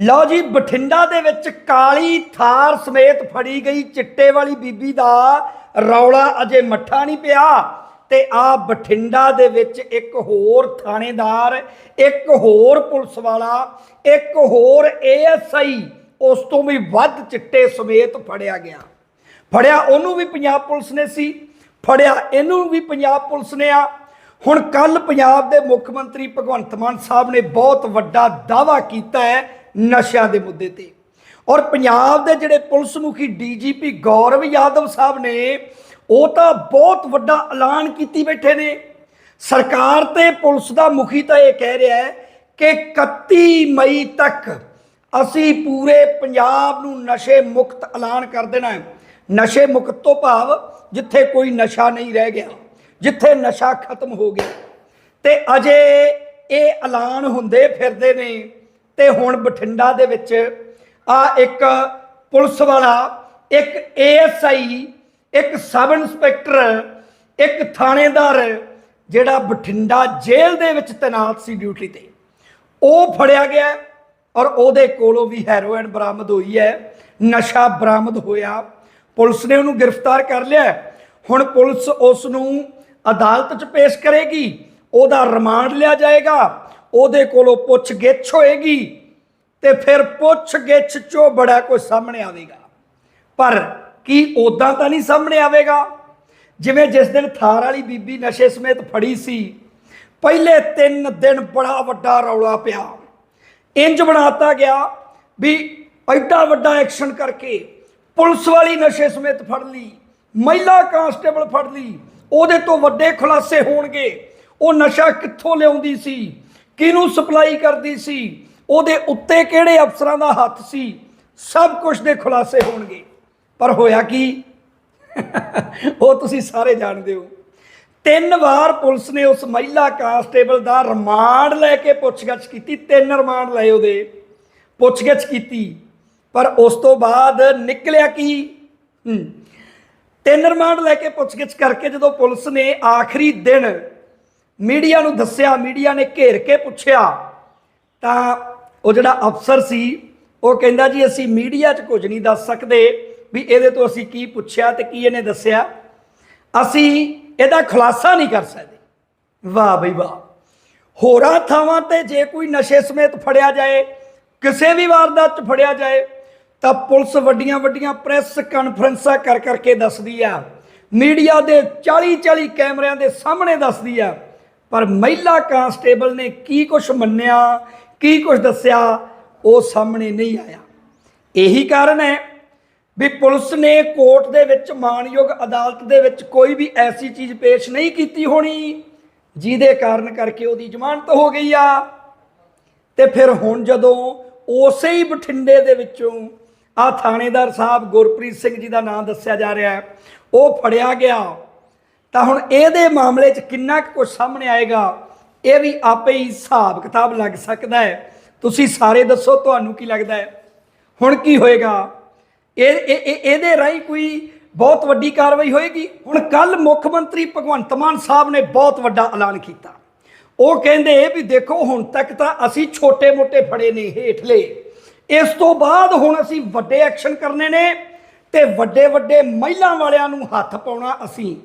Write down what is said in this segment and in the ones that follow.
ਲਓ ਜੀ, ਬਠਿੰਡਾ ਦੇ ਵਿੱਚ ਕਾਲੀ ਥਾਰ ਸਮੇਤ ਫੜੀ ਗਈ ਚਿੱਟੇ ਵਾਲੀ ਬੀਬੀ ਦਾ ਰੌਲਾ ਅਜੇ ਮੱਠਾ ਨਹੀਂ ਪਿਆ। ਤੇ ਆ ਬਠਿੰਡਾ ਦੇ ਵਿੱਚ ਇੱਕ ਹੋਰ ਥਾਣੇਦਾਰ, ਇੱਕ ਹੋਰ ਪੁਲਿਸ ਵਾਲਾ, ਇੱਕ ਹੋਰ ਏਐਸਆਈ, ਉਸ ਤੋਂ ਵੀ ਵੱਧ ਚਿੱਟੇ ਸਮੇਤ ਫੜਿਆ ਗਿਆ। ਫੜਿਆ ਉਹਨੂੰ ਵੀ ਪੰਜਾਬ ਪੁਲਿਸ ਨੇ ਸੀ, ਫੜਿਆ ਇਹਨੂੰ ਵੀ ਪੰਜਾਬ ਪੁਲਿਸ ਨੇ ਆ। ਹੁਣ ਕੱਲ ਪੰਜਾਬ ਦੇ ਮੁੱਖ ਮੰਤਰੀ ਭਗਵੰਤ ਮਾਨ ਸਾਹਿਬ ਨੇ ਬਹੁਤ ਵੱਡਾ ਦਾਵਾ ਕੀਤਾ ਹੈ ਨਸ਼ਿਆਂ ਦੇ ਮੁੱਦੇ ਤੇ। ਔਰ ਪੰਜਾਬ ਦੇ ਜਿਹੜੇ ਪੁਲਿਸ ਮੁਖੀ ਡੀਜੀਪੀ ਗੌਰਵ ਯਾਦਵ ਸਾਹਿਬ ਨੇ, ਉਹ ਤਾਂ ਬਹੁਤ ਵੱਡਾ ਐਲਾਨ ਕੀਤੀ ਬੈਠੇ ਨੇ। ਸਰਕਾਰ ਤੇ ਪੁਲਿਸ ਦਾ ਮੁਖੀ ਤਾਂ ਇਹ ਕਹਿ ਰਿਹਾ ਹੈ ਕਿ 31 ਮਈ ਤੱਕ ਅਸੀਂ ਪੂਰੇ ਪੰਜਾਬ ਨੂੰ ਨਸ਼ੇ ਮੁਕਤ ਐਲਾਨ ਕਰ ਦੇਣਾ ਹੈ। ਨਸ਼ੇ ਮੁਕਤ ਤੋਂ ਭਾਵ ਜਿੱਥੇ ਕੋਈ ਨਸ਼ਾ ਨਹੀਂ ਰਹਿ ਗਿਆ, ਜਿੱਥੇ ਨਸ਼ਾ ਖਤਮ ਹੋ ਗਿਆ। ਤੇ ਅਜੇ ਇਹ ਐਲਾਨ ਹੁੰਦੇ ਫਿਰਦੇ ਨੇ ਤੇ ਹੁਣ ਬਠਿੰਡਾ ਦੇ ਵਿੱਚ ਆ ਇੱਕ ਪੁਲਿਸ ਵਾਲਾ, ਇੱਕ ਏਐਸਆਈ ਇੱਕ ਸਬ ਇੰਸਪੈਕਟਰ, ਇੱਕ ਥਾਣੇਦਾਰ, ਜਿਹੜਾ ਬਠਿੰਡਾ ਜੇਲ੍ਹ ਦੇ ਵਿੱਚ ਤੈਨਾਤ ਸੀ ਡਿਊਟੀ ਤੇ। ਉਹ ਫੜਿਆ ਗਿਆ ਔਰ ਉਹਦੇ ਕੋਲੋਂ ਵੀ ਹੈਰੋਇਨ ਬਰਾਮਦ ਹੋਈ ਹੈ, ਨਸ਼ਾ ਬਰਾਮਦ ਹੋਇਆ। ਪੁਲਿਸ ਨੇ ਉਹਨੂੰ ਗ੍ਰਿਫਤਾਰ ਕਰ ਲਿਆ ਹੁਣ ਪੁਲਿਸ ਉਸ ਨੂੰ ਅਦਾਲਤ 'ਚ ਪੇਸ਼ ਕਰੇਗੀ, ਉਹਦਾ ਰਿਮਾਂਡ ਲਿਆ ਜਾਏਗਾ। ਉਹਦੇ ਕੋਲੋਂ ਪੁੱਛ ਗਿੱਛ ਹੋਏਗੀ ਤੇ ਫਿਰ ਪੁੱਛ ਗਿੱਛ 'ਚੋਂ ਬੜਾ ਕੁਝ ਸਾਹਮਣੇ ਆਵੇਗਾ। ਪਰ ਕੀ ਉਦਾਂ ਤਾਂ ਨਹੀਂ ਸਾਹਮਣੇ ਆਵੇਗਾ? ਜਿਵੇਂ ਜਿਸ ਦਿਨ ਥਾਰ ਵਾਲੀ ਬੀਬੀ ਨਸ਼ੇ ਸਮੇਤ ਫੜੀ ਸੀ, ਪਹਿਲੇ 3 ਦਿਨ ਬੜਾ ਵੱਡਾ ਰੌਲਾ ਪਿਆ। ਇੰਜ ਬਣਾਤਾ ਗਿਆ ਵੀ ਐਡਾ ਵੱਡਾ ਐਕਸ਼ਨ ਕਰਕੇ ਪੁਲਿਸ ਵਾਲੀ ਨਸ਼ੇ ਸਮੇਤ ਫੜ ਲਈ, ਮਹਿਲਾ ਕਾਂਸਟੇਬਲ ਫੜ ਲਈ, ਉਹਦੇ ਤੋਂ ਵੱਡੇ ਖੁਲਾਸੇ ਹੋਣਗੇ। ਉਹ ਨਸ਼ਾ ਕਿੱਥੋਂ ਲਿਆਉਂਦੀ ਸੀ? ਕਿਹਨੂੰ ਸਪਲਾਈ ਕਰਦੀ ਸੀ? ਉਹਦੇ ਉੱਤੇ ਕਿਹੜੇ ਅਫਸਰਾਂ ਦਾ ਹੱਥ ਸੀ? ਸਭ ਕੁਝ ਦੇ ਖੁਲਾਸੇ ਹੋਣਗੇ। ਪਰ ਹੋਇਆ ਕੀ? ਉਹ ਤੁਸੀਂ ਸਾਰੇ ਜਾਣਦੇ ਹੋ। ਤਿੰਨ ਵਾਰ ਪੁਲਿਸ ਨੇ ਉਸ ਮਹਿਲਾ ਕਾਂਸਟੇਬਲ ਦਾ ਰਿਮਾਂਡ ਲੈ ਕੇ ਪੁੱਛਗਿੱਛ ਕੀਤੀ। ਤਿੰਨ ਰਿਮਾਂਡ ਲਏ ਉਹਦੇ। ਪੁੱਛਗਿੱਛ ਕੀਤੀ। ਪਰ ਉਸ ਤੋਂ ਬਾਅਦ ਨਿਕਲਿਆ ਕੀ? ਤਿੰਨ ਰਿਮਾਂਡ ਲੈ ਕੇ ਪੁੱਛਗਿੱਛ ਕਰਕੇ ਜਦੋਂ ਪੁਲਿਸ ਨੇ ਆਖਰੀ ਦਿਨ ਮੀਡੀਆ ਨੂੰ ਦੱਸਿਆ, ਮੀਡੀਆ ਨੇ ਘੇਰ ਕੇ ਪੁੱਛਿਆ, ਤਾਂ ਉਹ ਜਿਹੜਾ ਅਫਸਰ ਸੀ, ਉਹ ਕਹਿੰਦਾ ਜੀ, ਅਸੀਂ ਮੀਡੀਆ 'ਚ ਕੁਝ ਨਹੀਂ ਦੱਸ ਸਕਦੇ ਵੀ ਇਹਦੇ ਤੋਂ ਅਸੀਂ ਕੀ ਪੁੱਛਿਆ ਤੇ ਕੀ ਇਹਨੇ ਦੱਸਿਆ। ਅਸੀਂ ਇਹਦਾ ਖੁਲਾਸਾ ਨਹੀਂ ਕਰ ਸਕਦੇ। ਵਾਹ ਬਈ ਵਾਹ। ਹੋਰਾਂ ਥਾਵਾਂ ਤੇ ਜੇ ਕੋਈ ਨਸ਼ੇ ਸਮੇਤ ਫੜਿਆ ਜਾਏ, ਕਿਸੇ ਵੀ ਵਾਰਦਾਤ 'ਚ ਫੜਿਆ ਜਾਏ, ਤਾਂ ਪੁਲਿਸ ਵੱਡੀਆਂ ਵੱਡੀਆਂ ਪ੍ਰੈਸ ਕਾਨਫਰੰਸਾਂ ਕਰ ਕਰਕੇ ਦੱਸਦੀ ਆ। ਮੀਡੀਆ ਦੇ 40 40 ਕੈਮਰਿਆਂ ਦੇ ਸਾਹਮਣੇ ਦੱਸਦੀ ਆ ਪਰ ਮਹਿਲਾ ਕਾਂਸਟੇਬਲ ਨੇ ਕੀ ਕੁਝ ਮੰਨਿਆ, ਕੀ ਕੁਝ ਦੱਸਿਆ, ਉਹ ਸਾਹਮਣੇ ਨਹੀਂ ਆਇਆ। ਇਹੀ ਕਾਰਨ ਹੈ ਵੀ ਪੁਲਿਸ ਨੇ ਕੋਰਟ ਦੇ ਵਿੱਚ ਮਾਨਯੋਗ ਅਦਾਲਤ ਦੇ ਵਿੱਚ ਕੋਈ ਵੀ ਐਸੀ ਚੀਜ਼ ਪੇਸ਼ ਨਹੀਂ ਕੀਤੀ ਹੋਣੀ, ਜਿਹਦੇ ਕਾਰਨ ਕਰਕੇ ਉਹਦੀ ਜ਼ਮਾਨਤ ਹੋ ਗਈ ਆ। ਤੇ ਫਿਰ ਹੁਣ ਜਦੋਂ ਉਸੇ ਹੀ ਬਠਿੰਡੇ ਦੇ ਵਿੱਚੋਂ ਆ ਥਾਣੇਦਾਰ ਸਾਹਿਬ ਗੁਰਪ੍ਰੀਤ ਸਿੰਘ ਜੀ ਦਾ ਨਾਮ ਦੱਸਿਆ ਜਾ ਰਿਹਾ ਹੈ, ਉਹ ਫੜਿਆ ਗਿਆ। ਤਾਂ ਹੁਣ ਇਹਦੇ ਮਾਮਲੇ 'ਚ ਕਿੰਨਾ ਕੁ ਕੁਝ ਸਾਹਮਣੇ ਆਏਗਾ, ਇਹ ਵੀ ਆਪੇ ਹੀ ਹਿਸਾਬ ਕਿਤਾਬ ਲੱਗ ਸਕਦਾ ਹੈ। ਤੁਸੀਂ ਸਾਰੇ ਦੱਸੋ ਤੁਹਾਨੂੰ ਕੀ ਲੱਗਦਾ ਹੈ? ਹੁਣ ਕੀ ਹੋਏਗਾ? ਇਹ, ਇਹ- ਇਹਦੇ ਰਾਹੀਂ ਕੋਈ ਬਹੁਤ ਵੱਡੀ ਕਾਰਵਾਈ ਹੋਏਗੀ? ਹੁਣ ਕੱਲ ਮੁੱਖ ਮੰਤਰੀ ਭਗਵੰਤ ਮਾਨ ਸਾਹਿਬ ਨੇ ਬਹੁਤ ਵੱਡਾ ਐਲਾਨ ਕੀਤਾ। ਉਹ ਕਹਿੰਦੇ ਵੀ ਦੇਖੋ, ਹੁਣ ਤੱਕ ਤਾਂ ਅਸੀਂ ਛੋਟੇ-ਮੋਟੇ ਫੜੇ ਨੇ ਹੇਠਲੇ। ਇਸ ਤੋਂ ਬਾਅਦ ਹੁਣ ਅਸੀਂ ਵੱਡੇ ਐਕਸ਼ਨ ਕਰਨੇ ਨੇ ਤੇ ਵੱਡੇ-ਵੱਡੇ ਮਹਿਲਾਂ ਵਾਲਿਆਂ ਨੂੰ ਹੱਥ ਪਾਉਣਾ ਅਸੀਂ।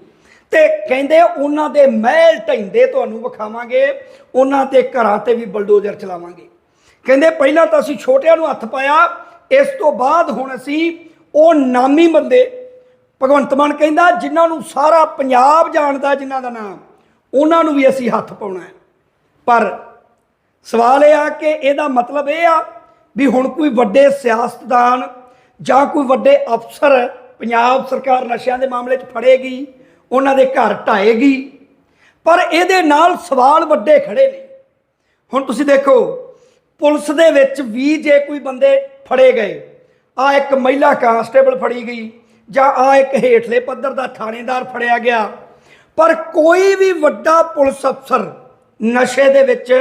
ਤੇ ਕਹਿੰਦੇ ਉਹਨਾਂ ਦੇ ਮਹਿਲ ਢੈਂਦੇ ਤੁਹਾਨੂੰ ਵਿਖਾਵਾਂਗੇ, ਉਹਨਾਂ ਦੇ ਘਰਾਂ ਤੇ ਵੀ ਬਲਡੋਜ਼ਰ ਚਲਾਵਾਂਗੇ। ਕਹਿੰਦੇ ਪਹਿਲਾਂ ਤਾਂ ਅਸੀਂ ਛੋਟਿਆਂ ਨੂੰ ਹੱਥ ਪਾਇਆ, ਇਸ ਤੋਂ ਬਾਅਦ ਹੁਣ ਅਸੀਂ ਉਹ ਨਾਮੀ ਬੰਦੇ, ਭਗਵੰਤ ਮਾਨ ਕਹਿੰਦਾ, ਜਿਨ੍ਹਾਂ ਨੂੰ ਸਾਰਾ ਪੰਜਾਬ ਜਾਣਦਾ, ਜਿਨ੍ਹਾਂ ਦਾ ਨਾਮ, ਉਹਨਾਂ ਨੂੰ ਵੀ ਅਸੀਂ ਹੱਥ ਪਾਉਣਾ ਹੈ। ਪਰ ਸਵਾਲ ਇਹ ਆ ਕਿ ਇਹਦਾ ਮਤਲਬ ਇਹ ਆ ਵੀ ਹੁਣ ਕੋਈ ਵੱਡੇ ਸਿਆਸਤਦਾਨ ਜਾਂ ਕੋਈ ਵੱਡੇ ਅਫਸਰ, ਪੰਜਾਬ ਸਰਕਾਰ ਨਸ਼ਿਆਂ ਦੇ ਮਾਮਲੇ 'ਚ ਫੜੇਗੀ ਉਹਨਾਂ ਦੇ ਘਰ ਢਾਏਗੀ। ਪਰ ਇਹਦੇ ਨਾਲ ਸਵਾਲ ਵੱਡੇ ਖੜੇ ਨੇ। ਹੁਣ ਤੁਸੀਂ ਦੇਖੋ, ਪੁਲਿਸ ਦੇ ਵਿੱਚ ਵੀ ਜੇ ਕੋਈ ਬੰਦੇ ਫੜੇ ਗਏ, ਆ ਇੱਕ ਮਹਿਲਾ ਕਾਂਸਟੇਬਲ ਫੜੀ ਗਈ, ਜਾਂ ਆ ਇੱਕ ਹੇਠਲੇ ਪੱਧਰ ਦਾ ਥਾਣੇਦਾਰ ਫੜਿਆ ਗਿਆ, ਪਰ ਕੋਈ ਵੀ ਵੱਡਾ ਪੁਲਿਸ ਅਫਸਰ ਨਸ਼ੇ ਦੇ ਵਿੱਚ,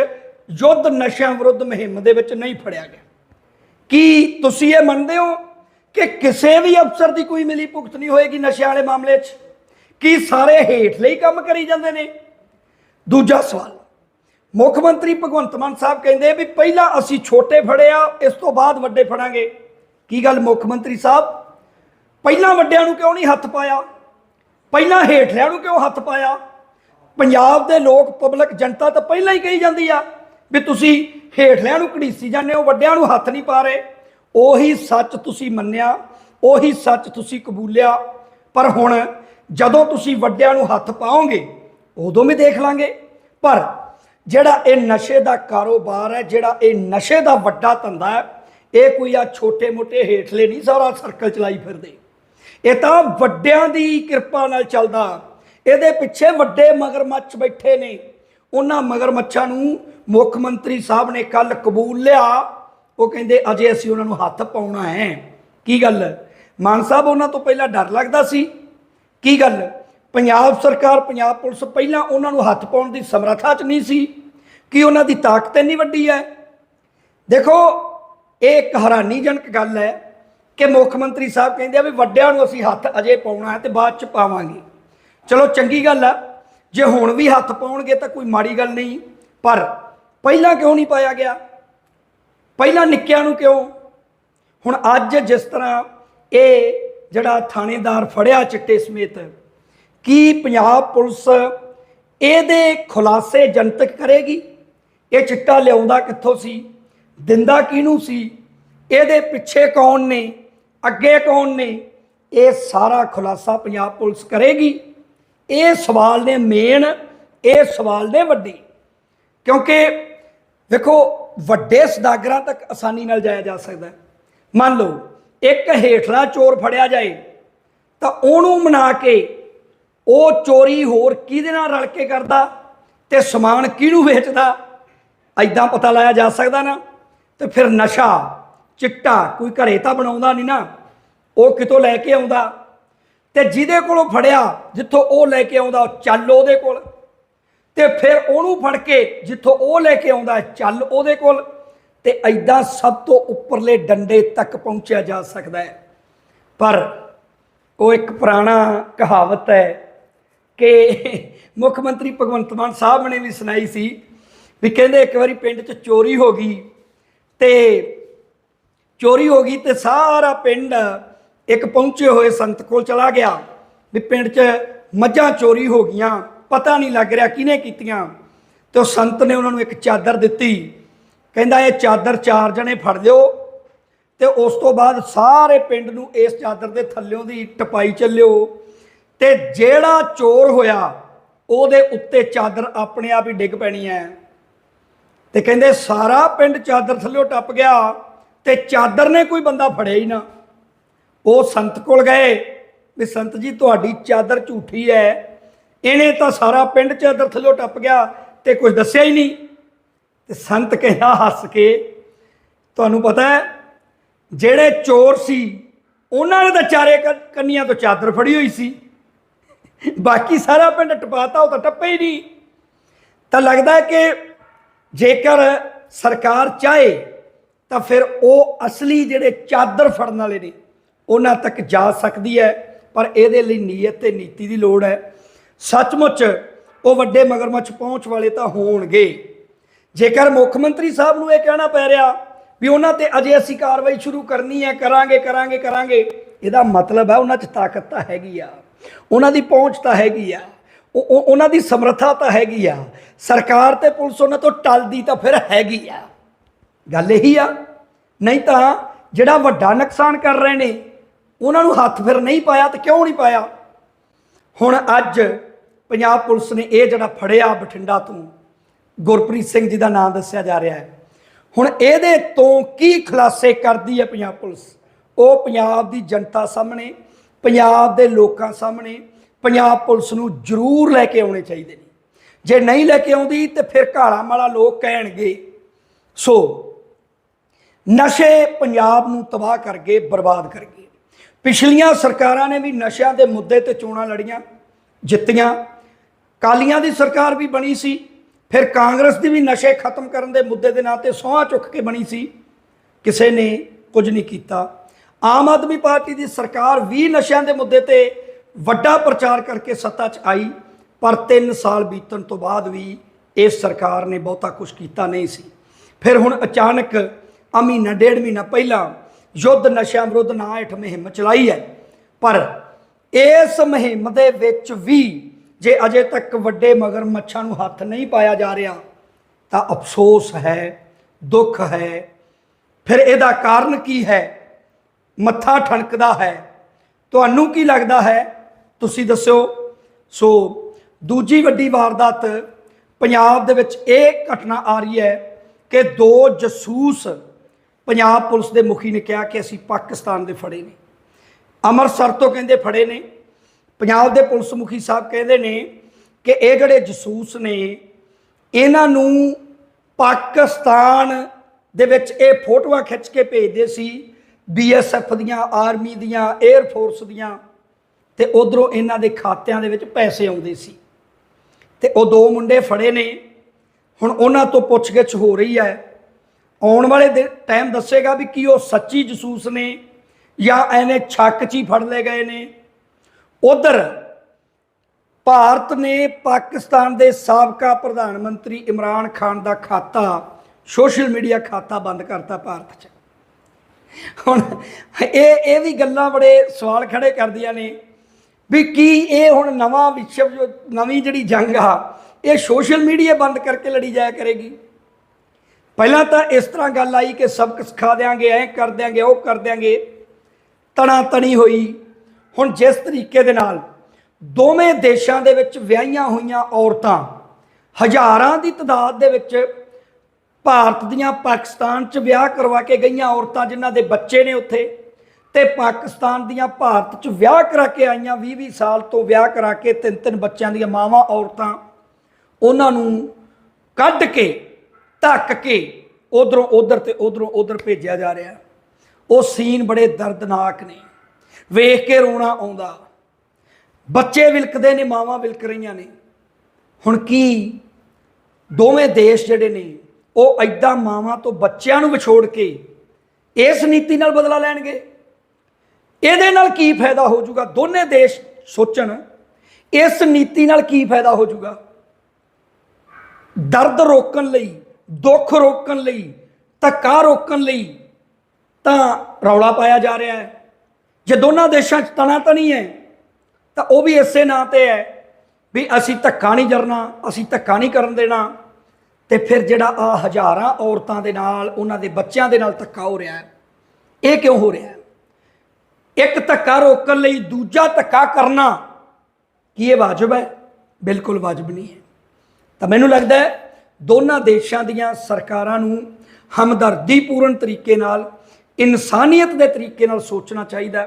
ਯੁੱਧ ਨਸ਼ਿਆਂ ਵਿਰੁੱਧ ਮੁਹਿੰਮ ਦੇ ਵਿੱਚ ਨਹੀਂ ਫੜਿਆ ਗਿਆ। ਕੀ ਤੁਸੀਂ ਇਹ ਮੰਨਦੇ ਹੋ ਕਿ ਕਿਸੇ ਵੀ ਅਫਸਰ ਦੀ ਕੋਈ ਮਿਲੀ ਭੁਗਤ ਨਹੀਂ ਹੋਏਗੀ ਨਸ਼ਿਆਂ ਵਾਲੇ ਮਾਮਲੇ 'ਚ? ਕੀ ਸਾਰੇ ਹੇਠਲੇ ਹੀ ਕੰਮ ਕਰੀ ਜਾਂਦੇ ਨੇ? ਦੂਜਾ ਸਵਾਲ, ਮੁੱਖ ਮੰਤਰੀ ਭਗਵੰਤ ਮਾਨ ਸਾਹਿਬ ਕਹਿੰਦੇ ਵੀ ਪਹਿਲਾਂ ਅਸੀਂ ਛੋਟੇ ਫੜਿਆ ਇਸ ਤੋਂ ਬਾਅਦ ਵੱਡੇ ਫੜਾਂਗੇ। ਕੀ ਗੱਲ ਮੁੱਖ ਮੰਤਰੀ ਸਾਹਿਬ? ਪਹਿਲਾਂ ਵੱਡਿਆਂ ਨੂੰ ਕਿਉਂ ਨਹੀਂ ਹੱਥ ਪਾਇਆ? ਪਹਿਲਾਂ ਹੇਠਲਿਆਂ ਨੂੰ ਕਿਉਂ ਹੱਥ ਪਾਇਆ? ਪੰਜਾਬ ਦੇ ਲੋਕ, ਪਬਲਿਕ, ਜਨਤਾ ਤਾਂ ਪਹਿਲਾਂ ਹੀ ਕਹੀ ਜਾਂਦੀ ਆ ਵੀ ਤੁਸੀਂ ਹੇਠਲਿਆਂ ਨੂੰ ਘੜੀਸੀ ਜਾਂਦੇ ਹੋ, ਵੱਡਿਆਂ ਨੂੰ ਹੱਥ ਨਹੀਂ ਪਾ ਰਹੇ। ਉਹੀ ਸੱਚ ਤੁਸੀਂ ਮੰਨਿਆ, ਉਹੀ ਸੱਚ ਤੁਸੀਂ ਕਬੂਲਿਆ। ਪਰ ਹੁਣ ਜਦੋਂ ਤੁਸੀਂ ਵੱਡਿਆਂ ਨੂੰ ਹੱਥ ਪਾਓਗੇ, ਉਦੋਂ ਵੀ ਦੇਖ ਲਾਂਗੇ। ਪਰ ਜਿਹੜਾ ਇਹ ਨਸ਼ੇ ਦਾ ਕਾਰੋਬਾਰ ਹੈ, ਜਿਹੜਾ ਇਹ ਨਸ਼ੇ ਦਾ ਵੱਡਾ ਧੰਦਾ ਹੈ, ਇਹ ਕੋਈ ਆ ਛੋਟੇ ਮੋਟੇ ਹੇਠਲੇ ਨਹੀਂ ਸਾਰਾ ਸਰਕਲ ਚਲਾਈ ਫਿਰਦੇ। ਇਹ ਤਾਂ ਵੱਡਿਆਂ ਦੀ ਕਿਰਪਾ ਨਾਲ ਚੱਲਦਾ। ਇਹਦੇ ਪਿੱਛੇ ਵੱਡੇ ਮਗਰਮੱਛ ਬੈਠੇ ਨੇ। ਉਹਨਾਂ ਮਗਰਮੱਛਾਂ ਨੂੰ ਮੁੱਖ ਮੰਤਰੀ ਸਾਹਿਬ ਨੇ ਕੱਲ ਕਬੂਲ ਲਿਆ। ਉਹ ਕਹਿੰਦੇ, ਅਜੇ ਅਸੀਂ ਉਹਨਾਂ ਨੂੰ ਹੱਥ ਪਾਉਣਾ ਹੈ। ਕੀ ਗੱਲ? ਮਾਨ ਸਾਹਿਬ, ਉਹਨਾਂ ਤੋਂ ਪਹਿਲਾਂ ਡਰ ਲੱਗਦਾ ਸੀ? ਕੀ ਗੱਲ? ਪੰਜਾਬ ਸਰਕਾਰ, ਪੰਜਾਬ ਪੁਲਿਸ ਪਹਿਲਾਂ ਉਹਨਾਂ ਨੂੰ ਹੱਥ ਪਾਉਣ ਦੀ ਸਮਰੱਥਾ 'ਚ ਨਹੀਂ ਸੀ। ਕਿ ਉਹਨਾਂ ਦੀ ਤਾਕਤ ਇੰਨੀ ਵੱਡੀ ਹੈ? ਦੇਖੋ, ਇਹ ਇੱਕ ਹੈਰਾਨੀਜਨਕ ਗੱਲ ਹੈ ਕਿ ਮੁੱਖ ਮੰਤਰੀ ਸਾਹਿਬ ਕਹਿੰਦੇ ਆ ਵੀ ਵੱਡਿਆਂ ਨੂੰ ਅਸੀਂ ਹੱਥ ਅਜੇ ਪਾਉਣਾ ਹੈ ਤੇ ਬਾਅਦ ਚ ਪਾਵਾਂਗੇ। ਚਲੋ, ਚੰਗੀ ਗੱਲ ਆ। ਜੇ ਹੁਣ ਵੀ ਹੱਥ ਪਾਉਣਗੇ ਤਾਂ ਕੋਈ ਮਾੜੀ ਗੱਲ ਨਹੀਂ। ਪਰ ਪਹਿਲਾਂ ਕਿਉਂ ਨਹੀਂ ਪਾਇਆ ਗਿਆ? ਪਹਿਲਾਂ ਨਿੱਕਿਆਂ ਨੂੰ ਕਿਉਂ? ਹੁਣ ਅੱਜ ਜਿਸ ਤਰ੍ਹਾਂ ਇਹ ਜਿਹੜਾ ਥਾਣੇਦਾਰ ਫੜਿਆ ਚਿੱਟੇ ਸਮੇਤ, ਕੀ ਪੰਜਾਬ ਪੁਲਿਸ ਇਹਦੇ ਖੁਲਾਸੇ ਜਨਤਕ ਕਰੇਗੀ? ਇਹ ਚਿੱਟਾ ਲਿਆਉਂਦਾ ਕਿੱਥੋਂ ਸੀ? ਦਿੰਦਾ ਕਿਹਨੂੰ ਸੀ? ਇਹਦੇ ਪਿੱਛੇ ਕੌਣ ਨੇ? ਅੱਗੇ ਕੌਣ ਨੇ? ਇਹ ਸਾਰਾ ਖੁਲਾਸਾ ਪੰਜਾਬ ਪੁਲਿਸ ਕਰੇਗੀ। ਇਹ ਸਵਾਲ ਨੇ ਮੇਨ, ਇਹ ਸਵਾਲ ਨੇ ਵੱਡੇ। ਕਿਉਂਕਿ ਵੇਖੋ, ਵੱਡੇ ਸਦਾਗਰਾਂ ਤੱਕ ਆਸਾਨੀ ਨਾਲ ਜਾਇਆ ਜਾ ਸਕਦਾ ਮੰਨ ਲਓ ਇੱਕ ਹੇਠਲਾ ਚੋਰ ਫੜਿਆ ਜਾਏ, ਤਾਂ ਉਹਨੂੰ ਮਨਾ ਕੇ ਉਹ ਚੋਰੀ ਹੋਰ ਕਿਹਦੇ ਨਾਲ ਰਲ ਕੇ ਕਰਦਾ ਤੇ ਸਮਾਨ ਕਿਹਨੂੰ ਵੇਚਦਾ? ਐਦਾਂ ਪਤਾ ਲਾਇਆ ਜਾ ਸਕਦਾ ਨਾ। ਤੇ ਫਿਰ ਨਸ਼ਾ, ਚਿੱਟਾ ਕੋਈ ਘਰੇ ਤਾਂ ਬਣਾਉਂਦਾ ਨਹੀਂ ਨਾ। ਉਹ ਕਿਤੋਂ ਲੈ ਕੇ ਆਉਂਦਾ? ਤੇ ਜਿਹਦੇ ਕੋਲੋਂ ਫੜਿਆ, ਜਿੱਥੋਂ ਉਹ ਲੈ ਕੇ ਆਉਂਦਾ, ਉਹ ਚੱਲ ਉਹਦੇ ਕੋਲ। ਤੇ ਫਿਰ ਉਹਨੂੰ ਫੜ ਕੇ ਜਿੱਥੋਂ ਉਹ ਲੈ ਕੇ ਆਉਂਦਾ, ਚੱਲ ਉਹਦੇ ਕੋਲ। ਤੇ ਐਦਾਂ ਸਭ ਤੋਂ ਉੱਪਰਲੇ ਡੰਡੇ ਤੱਕ ਪਹੁੰਚਿਆ ਜਾ ਸਕਦਾ ਹੈ। ਪਰ ਉਹ ਇੱਕ ਪੁਰਾਣਾ ਕਹਾਵਤ ਹੈ ਕਿ ਮੁੱਖ ਮੰਤਰੀ ਭਗਵੰਤ ਮਾਨ ਸਾਹਿਬ ਨੇ ਵੀ ਸੁਣਾਈ ਸੀ ਵੀ ਕਹਿੰਦੇ ਇੱਕ ਵਾਰੀ ਪਿੰਡ 'ਚ ਚੋਰੀ ਹੋ ਗਈ ਤੇ ਚੋਰੀ ਹੋ ਗਈ ਤੇ ਸਾਰਾ ਪਿੰਡ ਇੱਕ ਪਹੁੰਚੇ ਹੋਏ ਸੰਤ ਕੋਲ ਚਲਾ ਗਿਆ ਵੀ ਪਿੰਡ 'ਚ ਮੱਝਾਂ ਚੋਰੀ ਹੋ ਗਈਆਂ, ਪਤਾ ਨਹੀਂ ਲੱਗ ਰਿਹਾ ਕਿਹਨੇ ਕੀਤੀਆਂ ਤੇ ਉਹ ਸੰਤ ਨੇ ਉਹਨਾਂ ਨੂੰ ਇੱਕ ਚਾਦਰ ਦਿੱਤੀ ਕਹਿੰਦਾ ਇਹ ਚਾਦਰ ਚਾਰ ਜਣੇ ਫੜ ਲਿਓ ਤੇ ਉਸ ਤੋਂ ਬਾਅਦ ਸਾਰੇ ਪਿੰਡ ਨੂੰ ਇਸ ਚਾਦਰ ਦੇ ਥੱਲਿਓਂ ਦੀ ਟਪਾਈ ਚੱਲਿਓ ਤੇ ਜਿਹੜਾ ਚੋਰ ਹੋਇਆ, ਉਹਦੇ ਉੱਤੇ ਚਾਦਰ ਆਪਣੇ ਆਪ ਹੀ ਡਿੱਗ ਪੈਣੀ ਹੈ। ਤੇ ਕਹਿੰਦੇ ਸਾਰਾ ਪਿੰਡ ਚਾਦਰ ਥੱਲਿਓ ਟੱਪ ਗਿਆ ਤੇ ਚਾਦਰ ਨੇ ਕੋਈ ਬੰਦਾ ਫੜਿਆ ਹੀ ਨਾ। ਉਹ ਸੰਤ ਕੋਲ ਗਏ ਵੀ ਸੰਤ ਜੀ, ਤੁਹਾਡੀ ਚਾਦਰ ਝੂਠੀ ਹੈ, ਇਹਨੇ ਤਾਂ ਸਾਰਾ ਪਿੰਡ ਚਾਦਰ ਥੱਲਿਓ ਟੱਪ ਗਿਆ ਤੇ ਕੁਝ ਦੱਸਿਆ ਹੀ ਨਹੀਂ। ਤੇ ਸੰਤ ਕਿਹਾ ਹੱਸ ਕੇ, ਤੁਹਾਨੂੰ ਪਤਾ ਹੈ, ਜਿਹੜੇ ਚੋਰ ਸੀ, ਉਹਨਾਂ ਨੇ ਤਾਂ ਚਾਰੇ ਕੰਨੀਆਂ ਤੋਂ ਚਾਦਰ ਫੜੀ ਹੋਈ ਸੀ। ਬਾਕੀ ਸਾਰਾ ਪਿੰਡ ਟਪਾਤਾ, ਉਹ ਤਾਂ ਟੱਪੇ ਹੀ ਨਹੀਂ। ਤਾਂ ਲੱਗਦਾ ਕਿ ਜੇਕਰ ਸਰਕਾਰ ਚਾਹੇ, ਤਾਂ ਫਿਰ ਉਹ ਅਸਲੀ ਜਿਹੜੇ ਚਾਦਰ ਫੜਨ ਵਾਲੇ ਨੇ, ਉਹਨਾਂ ਤੱਕ ਜਾ ਸਕਦੀ ਹੈ, ਪਰ ਇਹਦੇ ਲਈ ਨੀਅਤ ਤੇ ਨੀਤੀ ਦੀ ਲੋੜ ਹੈ। ਸੱਚਮੁੱਚ ਉਹ ਵੱਡੇ ਮਗਰਮੱਛ ਪਹੁੰਚ ਵਾਲੇ ਤਾਂ ਹੋਣਗੇ। ਜੇਕਰ ਮੁੱਖ ਮੰਤਰੀ ਸਾਹਿਬ ਨੂੰ ਇਹ ਕਹਿਣਾ ਪੈ ਰਿਹਾ ਵੀ ਉਹਨਾਂ ਤੇ ਅਜੇ ਅਸੀਂ ਕਾਰਵਾਈ ਸ਼ੁਰੂ ਕਰਨੀ ਹੈ, ਕਰਾਂਗੇ ਕਰਾਂਗੇ ਕਰਾਂਗੇ, ਇਹਦਾ ਮਤਲਬ ਹੈ ਉਹਨਾਂ 'ਚ ਤਾਕਤ ਤਾਂ ਹੈਗੀ ਆ, ਉਹਨਾਂ ਦੀ ਪਹੁੰਚ ਤਾਂ ਹੈਗੀ ਆ ਉਹ- ਉਹਨਾਂ ਦੀ ਸਮਰੱਥਾ ਤਾਂ ਹੈਗੀ ਆ, ਸਰਕਾਰ ਤੇ ਪੁਲਿਸ ਉਹਨਾਂ ਤੋਂ ਟਲਦੀ ਤਾਂ ਫਿਰ ਹੈਗੀ ਆ। ਗੱਲ ਇਹੀ ਆ, ਨਹੀਂ ਤਾਂ ਜਿਹੜਾ ਵੱਡਾ ਨੁਕਸਾਨ ਕਰ ਰਹੇ ਨੇ, ਉਹਨਾਂ ਨੂੰ ਹੱਥ ਫਿਰ ਨਹੀਂ ਪਾਇਆ ਤੇ ਕਿਉਂ ਨਹੀਂ ਪਾਇਆ? ਹੁਣ ਅੱਜ ਪੰਜਾਬ ਪੁਲਿਸ ਨੇ ਇਹ ਜਿਹੜਾ ਫੜਿਆ ਬਠਿੰਡਾ ਤੋਂ ਗੁਰਪ੍ਰੀਤ ਸਿੰਘ ਜੀ ਦਾ ਨਾਮ ਦੱਸਿਆ ਜਾ ਰਿਹਾ ਹੈ। ਹੁਣ ਇਹਦੇ ਤੋਂ ਕੀ ਖੁਲਾਸੇ ਕਰਦੀ ਹੈ ਪੰਜਾਬ ਪੁਲਿਸ? ਉਹ ਪੰਜਾਬ ਦੀ ਜਨਤਾ ਸਾਹਮਣੇ, ਪੰਜਾਬ ਦੇ ਲੋਕਾਂ ਸਾਹਮਣੇ, ਪੰਜਾਬ ਪੁਲਿਸ ਨੂੰ ਜ਼ਰੂਰ ਲੈ ਕੇ ਆਉਣੇ ਚਾਹੀਦੇ ਨੇ। ਜੇ ਨਹੀਂ ਲੈ ਕੇ ਆਉਂਦੀ ਤੇ ਫਿਰ ਘਾਲਾ ਮਾਲਾ ਲੋਕ ਕਹਿਣਗੇ, ਸੋ ਨਸ਼ੇ ਪੰਜਾਬ ਨੂੰ ਤਬਾਹ ਕਰਕੇ ਬਰਬਾਦ ਕਰ ਗਏ। ਪਿਛਲੀਆਂ ਸਰਕਾਰਾਂ ਨੇ ਵੀ ਨਸ਼ਿਆਂ ਦੇ ਮੁੱਦੇ ਤੇ ਚੋਣਾਂ ਲੜੀਆਂ, ਜਿੱਤੀਆਂ। ਕਾਲੀਆਂ ਦੀ ਸਰਕਾਰ ਵੀ ਬਣੀ ਸੀ। ਫਿਰ ਕਾਂਗਰਸ ਦੀ ਵੀ ਨਸ਼ੇ ਖਤਮ ਕਰਨ ਦੇ ਮੁੱਦੇ ਦੇ ਨਾਂ ਤੇ ਸੋਹਾਂ ਚੁੱਕ ਕੇ ਬਣੀ ਸੀ। ਕਿਸੇ ਨੇ ਕੁਝ ਨਹੀਂ ਕੀਤਾ। ਆਮ ਆਦਮੀ ਪਾਰਟੀ ਦੀ ਸਰਕਾਰ ਵੀ ਨਸ਼ਿਆਂ ਦੇ ਮੁੱਦੇ ਤੇ ਵੱਡਾ ਪ੍ਰਚਾਰ ਕਰਕੇ ਸੱਤਾ 'ਚ ਆਈ, ਪਰ 3 ਸਾਲ ਬੀਤਣ ਤੋਂ ਬਾਅਦ ਵੀ ਇਸ ਸਰਕਾਰ ਨੇ ਬਹੁਤਾ ਕੁਝ ਕੀਤਾ ਨਹੀਂ ਸੀ। ਫਿਰ ਹੁਣ ਅਚਾਨਕ ਆ ਮਹੀਨਾ ਡੇਢ ਮਹੀਨਾ ਪਹਿਲਾਂ ਯੁੱਧ ਨਸ਼ਿਆਂ ਵਿਰੁੱਧ ਨਾਂ ਹੇਠ ਮੁਹਿੰਮ ਚਲਾਈ ਹੈ। ਪਰ ਇਸ ਮੁਹਿੰਮ ਦੇ ਵਿੱਚ ਵੀ ਜੇ ਅਜੇ ਤੱਕ ਵੱਡੇ ਮਗਰ ਮੱਛਾਂ ਨੂੰ ਹੱਥ ਨਹੀਂ ਪਾਇਆ ਜਾ ਰਿਹਾ, ਤਾਂ ਅਫਸੋਸ ਹੈ, ਦੁੱਖ ਹੈ। ਫਿਰ ਇਹਦਾ ਕਾਰਨ ਕੀ ਹੈ? ਮੱਥਾ ਠਣਕਦਾ ਹੈ। ਤੁਹਾਨੂੰ ਕੀ ਲੱਗਦਾ ਹੈ? ਤੁਸੀਂ ਦੱਸਿਓ। ਸੋ, ਦੂਜੀ ਵੱਡੀ ਵਾਰਦਾਤ ਪੰਜਾਬ ਦੇ ਵਿੱਚ ਇਹ ਘਟਨਾ ਆ ਰਹੀ ਹੈ ਕਿ ਦੋ ਜਸੂਸ ਪੰਜਾਬ ਪੁਲਿਸ ਦੇ ਮੁਖੀ ਨੇ ਕਿਹਾ ਕਿ ਅਸੀਂ ਪਾਕਿਸਤਾਨ ਦੇ ਫੜੇ ਨੇ। ਅੰਮ੍ਰਿਤਸਰ ਤੋਂ ਕਹਿੰਦੇ ਫੜੇ ਨੇ। ਪੰਜਾਬ ਦੇ ਪੁਲਿਸ ਮੁਖੀ ਸਾਹਿਬ ਕਹਿੰਦੇ ਨੇ ਕਿ ਇਹ ਜਿਹੜੇ ਜਸੂਸ ਨੇ, ਇਹਨਾਂ ਨੂੰ ਪਾਕਿਸਤਾਨ ਦੇ ਵਿੱਚ ਇਹ ਫੋਟੋਆਂ ਖਿੱਚ ਕੇ ਭੇਜਦੇ ਸੀ ਬੀਐਸਐਫ ਦੀਆਂ, ਆਰਮੀ ਦੀਆਂ 에ਅਰ ਫੋਰਸ ਦੀਆਂ, ਤੇ ਉਧਰੋਂ ਇਹਨਾਂ ਦੇ ਖਾਤਿਆਂ ਦੇ ਵਿੱਚ ਪੈਸੇ ਆਉਂਦੇ ਸੀ। ਤੇ ਉਹ ਦੋ ਮੁੰਡੇ ਫੜੇ ਨੇ, ਹੁਣ ਉਹਨਾਂ ਤੋਂ ਪੁੱਛਗਿੱਛ ਹੋ ਰਹੀ ਹੈ। ਆਉਣ ਵਾਲੇ ਦਿਨ ਟਾਈਮ ਦੱਸੇਗਾ ਵੀ ਕੀ ਉਹ ਸੱਚੀ ਜਸੂਸ ਨੇ ਜਾਂ ਐਵੇਂ ਛੱਕ 'ਚ ਹੀ ਫੜ ਲਏ ਗਏ ਨੇ। ਉਧਰ ਭਾਰਤ ਨੇ ਪਾਕਿਸਤਾਨ ਦੇ ਸਾਬਕਾ ਪ੍ਰਧਾਨ ਮੰਤਰੀ ਇਮਰਾਨ ਖਾਨ ਦਾ ਖਾਤਾ, ਸੋਸ਼ਲ ਮੀਡੀਆ ਖਾਤਾ ਬੰਦ ਕਰਤਾ ਭਾਰਤ 'ਚ। ਹੁਣ ਇਹ ਇਹ ਵੀ ਗੱਲਾਂ ਬੜੇ ਸਵਾਲ ਖੜੇ ਕਰਦੀਆਂ ਨੇ ਵੀ ਕੀ ਇਹ ਹੁਣ ਨਵਾਂ ਵਿਸ਼ਵ ਜੋ, ਨਵੀਂ ਜਿਹੜੀ ਜੰਗ ਆ, ਇਹ ਸੋਸ਼ਲ ਮੀਡੀਆ ਬੰਦ ਕਰਕੇ ਲੜੀ ਜਾਇਆ ਕਰੇਗੀ? ਪਹਿਲਾਂ ਤਾਂ ਇਸ ਤਰ੍ਹਾਂ ਗੱਲ ਆਈ ਕਿ ਸਬਕ ਸਿਖਾ ਦਿਆਂਗੇ, ਐ ਕਰ ਦਿਆਂਗੇ, ਉਹ ਕਰ ਦਿਆਂਗੇ ਤਣਾ ਤਣੀ ਹੋਈ। ਹੁਣ ਜਿਸ ਤਰੀਕੇ ਦੇ ਨਾਲ ਦੋਵੇਂ ਦੇਸ਼ਾਂ ਦੇ ਵਿੱਚ ਵਿਆਹੀਆਂ ਹੋਈਆਂ ਔਰਤਾਂ ਹਜ਼ਾਰਾਂ ਦੀ ਤਦਾਦ ਦੇ ਵਿੱਚ ਭਾਰਤ ਦੀਆਂ ਪਾਕਿਸਤਾਨ 'ਚ ਵਿਆਹ ਕਰਵਾ ਕੇ ਗਈਆਂ ਔਰਤਾਂ ਜਿਨ੍ਹਾਂ ਦੇ ਬੱਚੇ ਨੇ ਉੱਥੇ ਤੇ ਪਾਕਿਸਤਾਨ ਦੀਆਂ ਭਾਰਤ 'ਚ ਵਿਆਹ ਕਰਾ ਕੇ ਆਈਆਂ 20-20 ਸਾਲ ਤੋਂ ਵਿਆਹ ਕਰਾ ਕੇ ਤਿੰਨ ਤਿੰਨ ਬੱਚਿਆਂ ਦੀਆਂ ਮਾਵਾਂ ਔਰਤਾਂ, ਉਹਨਾਂ ਨੂੰ ਕੱਢ ਕੇ, ਧੱਕ ਕੇ ਉਧਰੋਂ ਉਧਰ ਤੇ ਉਧਰੋਂ ਉਧਰ ਭੇਜਿਆ ਜਾ ਰਿਹਾ। ਉਹ ਸੀਨ ਬੜੇ ਦਰਦਨਾਕ ਨੇ। ਵੇਖ ਕੇ ਰੋਣਾ ਆਉਂਦਾ। ਬੱਚੇ ਵਿਲਕਦੇ ਨੇ, ਮਾਵਾਂ ਵਿਲਕ ਰਹੀਆਂ ਨੇ। ਹੁਣ ਕੀ ਦੋਵੇਂ ਦੇਸ਼ ਜਿਹੜੇ ਨੇ, ਉਹ ਐਦਾਂ ਮਾਵਾਂ ਤੋਂ ਬੱਚਿਆਂ ਨੂੰ ਵਿਛੋੜ ਕੇ ਇਸ ਨੀਤੀ ਨਾਲ ਬਦਲਾ ਲੈਣਗੇ? ਇਹਦੇ ਨਾਲ ਕੀ ਫਾਇਦਾ ਹੋ ਜਾਊਗਾ? ਦੋਨੇ ਦੇਸ਼ ਸੋਚਣ, ਇਸ ਨੀਤੀ ਨਾਲ ਕੀ ਫਾਇਦਾ ਹੋ ਜਾਊਗਾ? ਦਰਦ ਰੋਕਣ ਲਈ, ਦੁੱਖ ਰੋਕਣ ਲਈ, ਧੱਕਾ ਰੋਕਣ ਲਈ ਤਾਂ ਰੌਲਾ ਪਾਇਆ ਜਾ ਰਿਹਾ ਹੈ। ਜੇ ਦੋਨਾਂ ਦੇਸ਼ਾਂ 'ਚ ਤਣਾ ਤਣੀ ਹੈ, ਤਾਂ ਉਹ ਵੀ ਇਸੇ ਨਾਂ ਤੇ ਹੈ ਵੀ ਅਸੀਂ ਧੱਕਾ ਨਹੀਂ ਜਰਨਾ, ਅਸੀਂ ਧੱਕਾ ਨਹੀਂ ਕਰਨ ਦੇਣਾ। ਤੇ ਫਿਰ ਜਿਹੜਾ ਆ ਹਜ਼ਾਰਾਂ ਔਰਤਾਂ ਦੇ ਨਾਲ, ਉਹਨਾਂ ਦੇ ਬੱਚਿਆਂ ਦੇ ਨਾਲ ਧੱਕਾ ਹੋ ਰਿਹਾ ਹੈ, ਇਹ ਕਿਉਂ ਹੋ ਰਿਹਾ ਹੈ? ਇੱਕ ਧੱਕਾ ਰੋਕਣ ਲਈ ਦੂਜਾ ਧੱਕਾ ਕਰਨਾ ਕੀ ਇਹ ਵਾਜਬ ਹੈ? ਬਿਲਕੁਲ ਵਾਜਬ ਨਹੀਂ ਹੈ। ਤਾਂ ਮੈਨੂੰ ਲੱਗਦਾ ਹੈ ਦੋਨਾਂ ਦੇਸ਼ਾਂ ਦੀਆਂ ਸਰਕਾਰਾਂ ਨੂੰ ਹਮਦਰਦੀਪੂਰਨ ਤਰੀਕੇ ਨਾਲ, ਇਨਸਾਨੀਅਤ ਦੇ ਤਰੀਕੇ ਨਾਲ ਸੋਚਣਾ ਚਾਹੀਦਾ